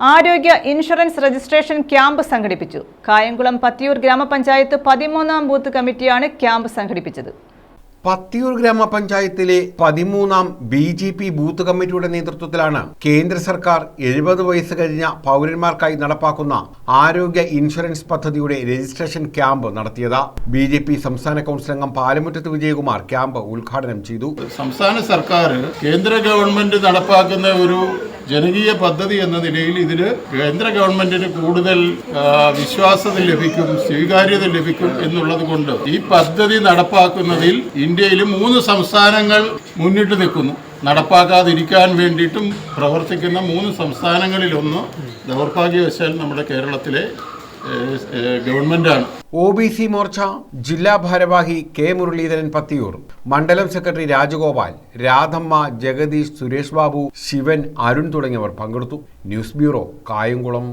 ആരോഗ്യ insurance registration camp സംഘടിപ്പിച്ചു. കായംകുളം പത്തിയൂർ ഗ്രാമപഞ്ചായത്ത് പതിമൂന്നാം ബൂത്ത് കമ്മിറ്റിയാണ് ക്യാമ്പ് സംഘടിപ്പിച്ചത്. പത്തിയൂർ ഗ്രാമപഞ്ചായത്തിലെ പതിമൂന്നാം ബി ജെ പി ബൂത്ത് കമ്മിറ്റിയുടെ നേതൃത്വത്തിലാണ് കേന്ദ്ര സർക്കാർ എഴുപത് വയസ്സ് കഴിഞ്ഞ പൗരന്മാർക്കായി നടപ്പാക്കുന്ന ആരോഗ്യ ഇൻഷുറൻസ് പദ്ധതിയുടെ രജിസ്ട്രേഷൻ ക്യാമ്പ് നടത്തിയത്. ബി ജെ പി സംസ്ഥാന കൗൺസിൽ അംഗം പാലമുറ്റത്ത് വിജയകുമാർ ക്യാമ്പ് ഉദ്ഘാടനം ചെയ്തു. സംസ്ഥാന സർക്കാർ കേന്ദ്ര ഗവൺമെന്റ് നടപ്പാക്കുന്ന ഒരു ജനകീയ പദ്ധതി എന്ന നിലയിൽ ഇതിന് കേന്ദ്ര ഗവൺമെന്റിന് കൂടുതൽ വിശ്വാസത ലഭിക്കും സ്വീകാര്യത ലഭിക്കും എന്നുള്ളത് കൊണ്ട് ഈ പദ്ധതി നടപ്പാക്കുന്നതിൽ ഇന്ത്യയിൽ മൂന്ന് സംസ്ഥാനങ്ങൾ മുന്നിട്ട് നിൽക്കുന്നു. നടപ്പാക്കാതിരിക്കാൻ വേണ്ടിയിട്ടും പ്രവർത്തിക്കുന്ന മൂന്ന് സംസ്ഥാനങ്ങളിലൊന്ന് ദൗർഭാഗ്യവശാൽ നമ്മുടെ കേരളത്തിലെ ഗവൺമെന്റാണ്. ഒ ബി സി മോർച്ച ജില്ലാ ഭാരവാഹി കെ മുരളീധരൻ പത്തിയൂർ മണ്ഡലം സെക്രട്ടറി രാജഗോപാൽ രാധമ്മ ജഗദീഷ് സുരേഷ് ബാബു ശിവൻ അരുൺ തുടങ്ങിയവർ പങ്കെടുത്തു. News bureau Kayamkulam.